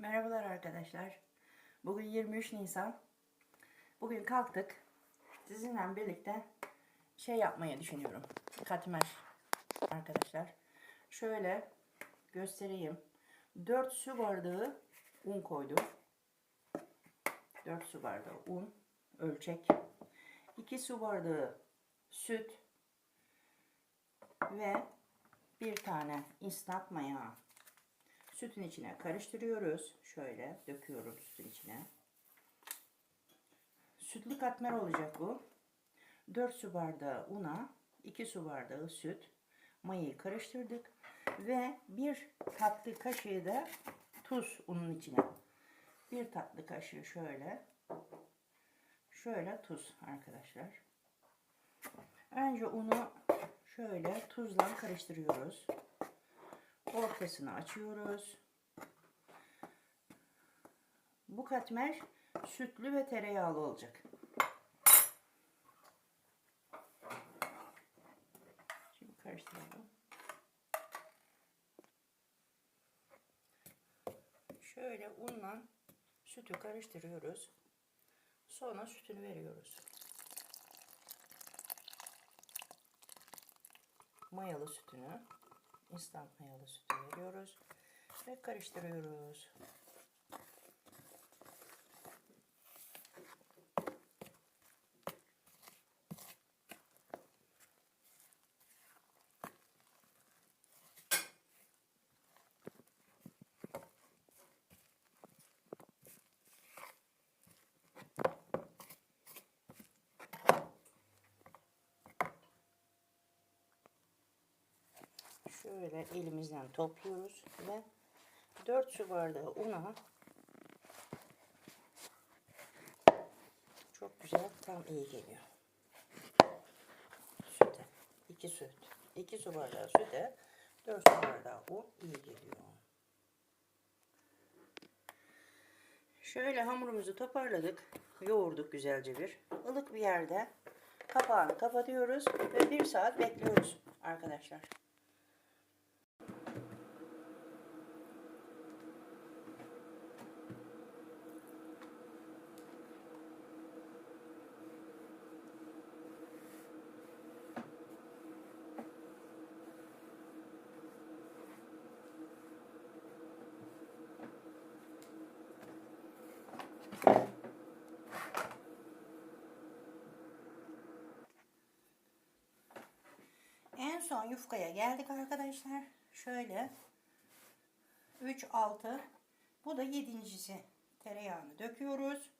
Merhabalar arkadaşlar. Bugün 23 Nisan. Bugün kalktık. Sizinle birlikte şey yapmayı düşünüyorum. Katmer arkadaşlar. Şöyle göstereyim. 4 su bardağı un koydum. 4 su bardağı un ölçek. 2 su bardağı süt ve bir tane instant maya. Sütün içine karıştırıyoruz. Şöyle döküyorum sütün içine. Sütlü katmer olacak bu. 4 su bardağı una, 2 su bardağı süt, mayayı karıştırdık ve bir tatlı kaşığı da tuz unun içine. Bir tatlı kaşığı şöyle. Şöyle tuz arkadaşlar. Önce unu şöyle tuzla karıştırıyoruz. Ortasını açıyoruz. Bu katmer sütlü ve tereyağlı olacak. Şimdi karıştıralım. Şöyle unla sütü karıştırıyoruz. Sonra sütünü veriyoruz. Mayalı sütünü, instant mayalı sütü veriyoruz ve karıştırıyoruz. Şöyle elimizden topluyoruz ve 4 su bardağı una çok güzel tam iyi geliyor. Süte 2 süt 2 su bardağı süte 4 su bardağı un iyi geliyor. Şöyle hamurumuzu toparladık. Yoğurduk güzelce bir. ılık bir yerde kapağını kapatıyoruz ve bir saat bekliyoruz arkadaşlar. Son yufkaya geldik arkadaşlar. Şöyle 3 6 bu da yedincisi. Tereyağını döküyoruz.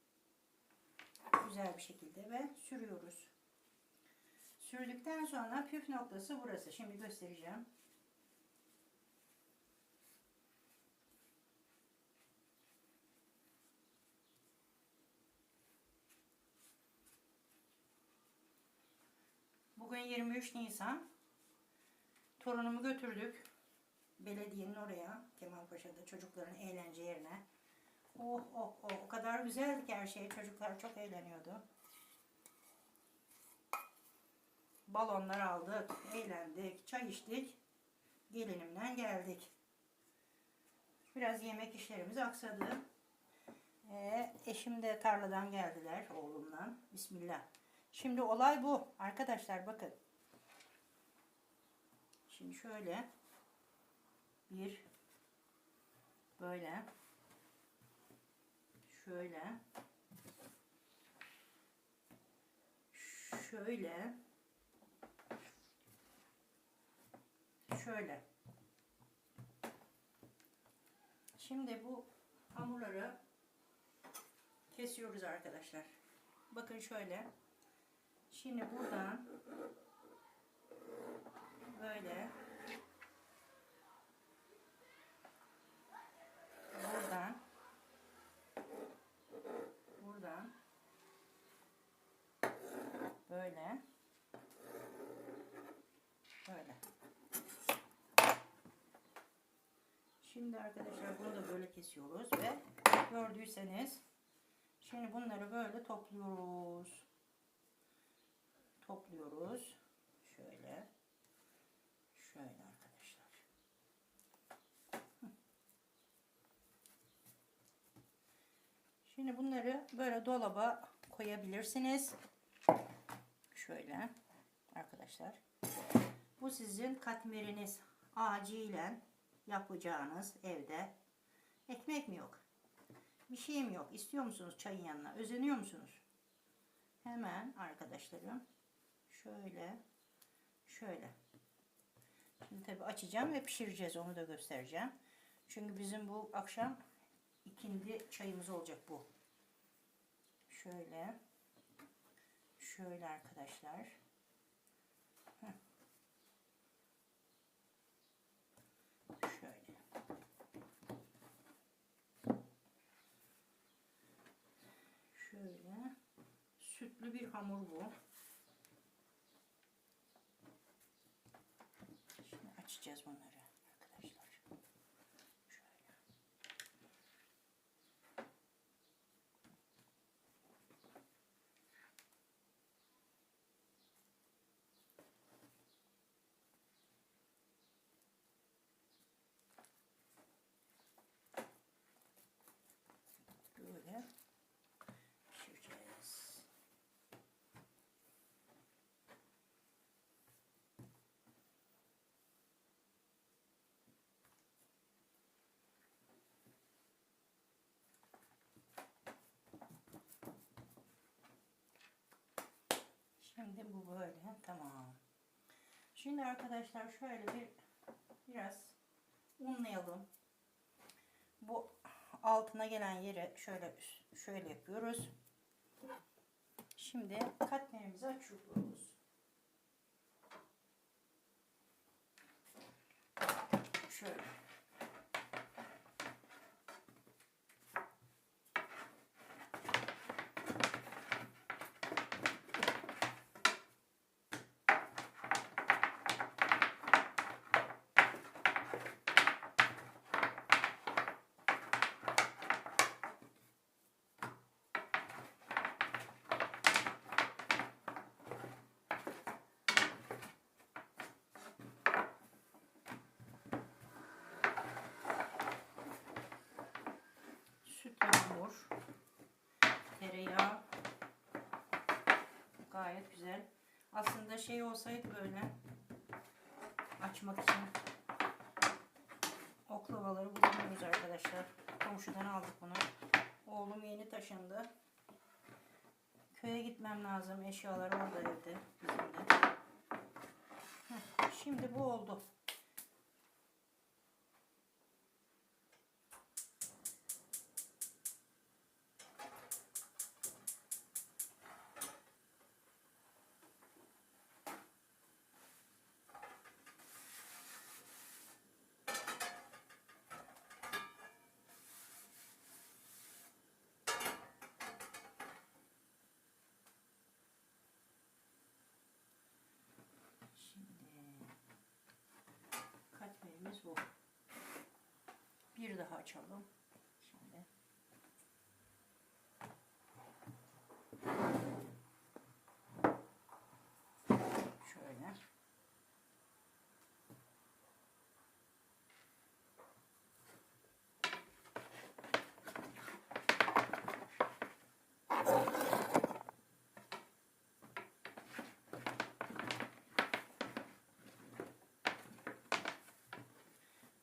Güzel bir şekilde ve sürüyoruz. Sürdükten sonra püf noktası burası. Şimdi göstereceğim. Bugün 23 Nisan. Torunumu götürdük. Belediyenin oraya, Kemalpaşa'da çocukların eğlence yerine. Oh oh oh o kadar güzeldi ki her şey. Çocuklar çok eğleniyordu. Balonlar aldık, eğlendik, çay içtik. Gelinimden geldik. Biraz yemek işlerimiz aksadı. Ee, eşim de tarladan geldiler oğlumla. Bismillah. Şimdi olay bu. Arkadaşlar bakın. Şimdi şöyle bir böyle şöyle şöyle şöyle Şimdi bu hamurları kesiyoruz arkadaşlar. Bakın şöyle. Şimdi buradan böyle buradan buradan. Böyle. Böyle. Şimdi arkadaşlar bunu da böyle kesiyoruz ve gördüyseniz şimdi bunları böyle topluyoruz. Topluyoruz. Şöyle şöyle arkadaşlar Şimdi bunları böyle dolaba koyabilirsiniz. Şöyle arkadaşlar. Bu sizin katmeriniz acilen yapacağınız evde. Ekmek mi yok? Bir şey mi yok? İstiyor musunuz çayın yanına? Özeniyor musunuz? Hemen arkadaşlarım şöyle şöyle. Şimdi tabi açacağım ve pişireceğiz. Onu da göstereceğim. Çünkü bizim bu akşam ikindi çayımız olacak bu. Şöyle. Şöyle arkadaşlar. Şöyle. Şöyle. Sütlü bir hamur bu. Şimdi açacağız bunları arkadaşlar. Şöyle. Böyle pişireceğiz. Şimdi bu böyle tamam. Şimdi arkadaşlar şöyle bir biraz unlayalım. Bu altına gelen yere şöyle şöyle yapıyoruz. Şimdi katmerimizi açıyoruz. Şöyle. sütlü hamur, tereyağı gayet güzel. Aslında şey olsaydı böyle açmak için oklavaları bulamıyoruz arkadaşlar. Komşudan aldık bunu. Oğlum yeni taşındı. Köye gitmem lazım. Eşyalar orada evde bizim şimdi bu oldu. Bu. Bir daha açalım. Şimdi. Şöyle.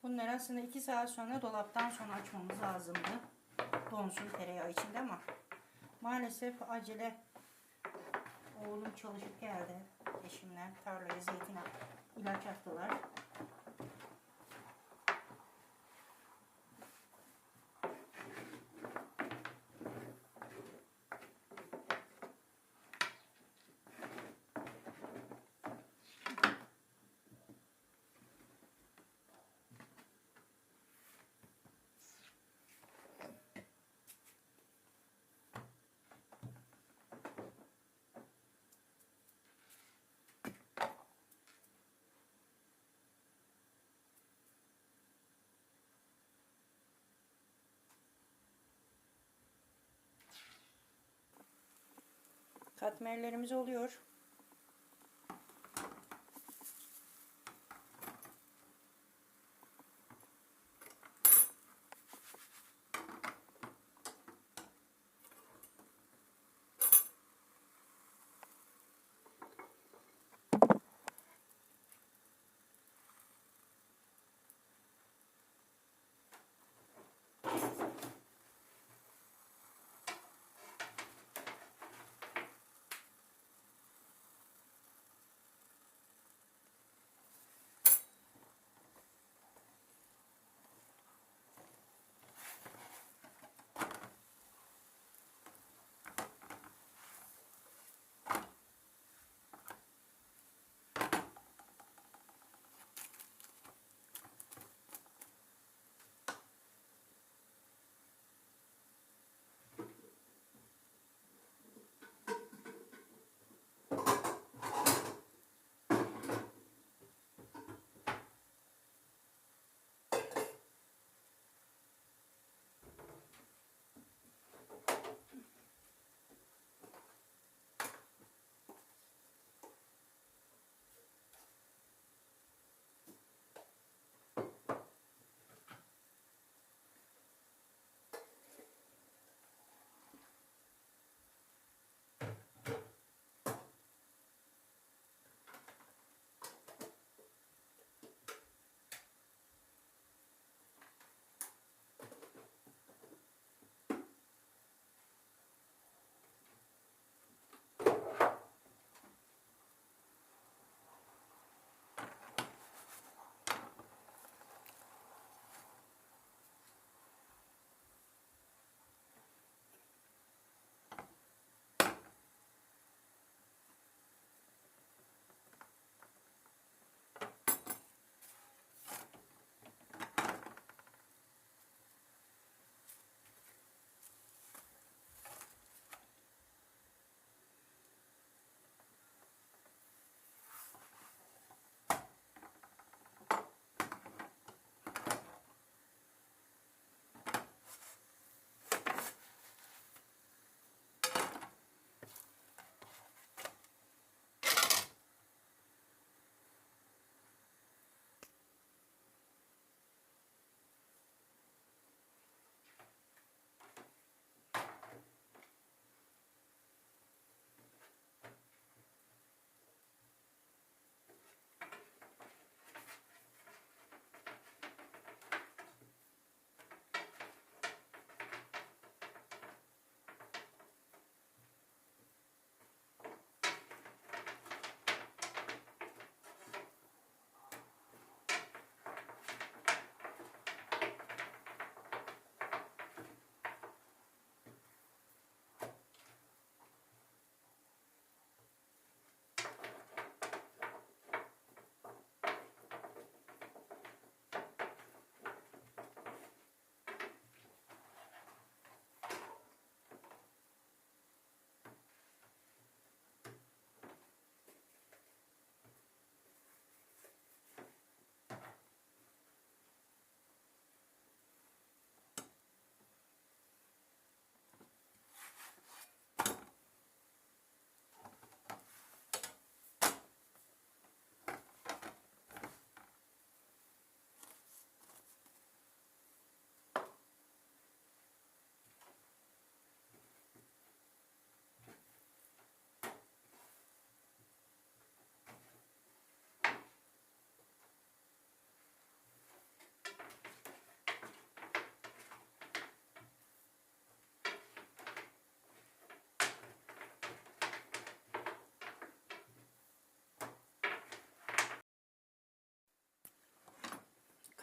Bunları aslında 2 saat sonra dolaptan sonra açmamız lazımdı. Donsun tereyağı içinde ama maalesef acele oğlum çalışıp geldi. Eşimle tarlaya zeytin ilaç attılar. Katmerlerimiz oluyor.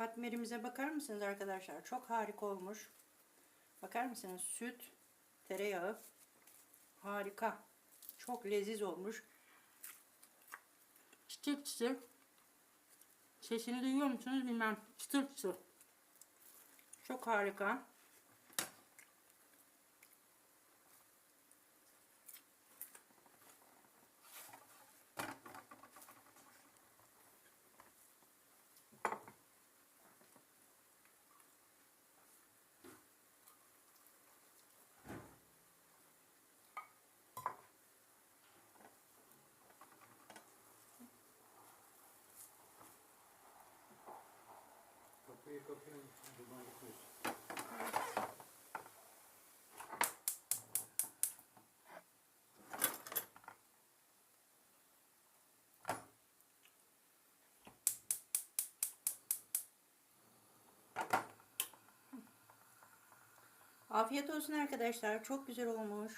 Katmerimize bakar mısınız arkadaşlar? Çok harika olmuş. Bakar mısınız? Süt, tereyağı. Harika. Çok leziz olmuş. Çıtır çıtır. Sesini duyuyor musunuz bilmem. Çıtır çıtır. Çok harika. Musun? Duman yapıyorsun. Afiyet olsun arkadaşlar. Çok güzel olmuş.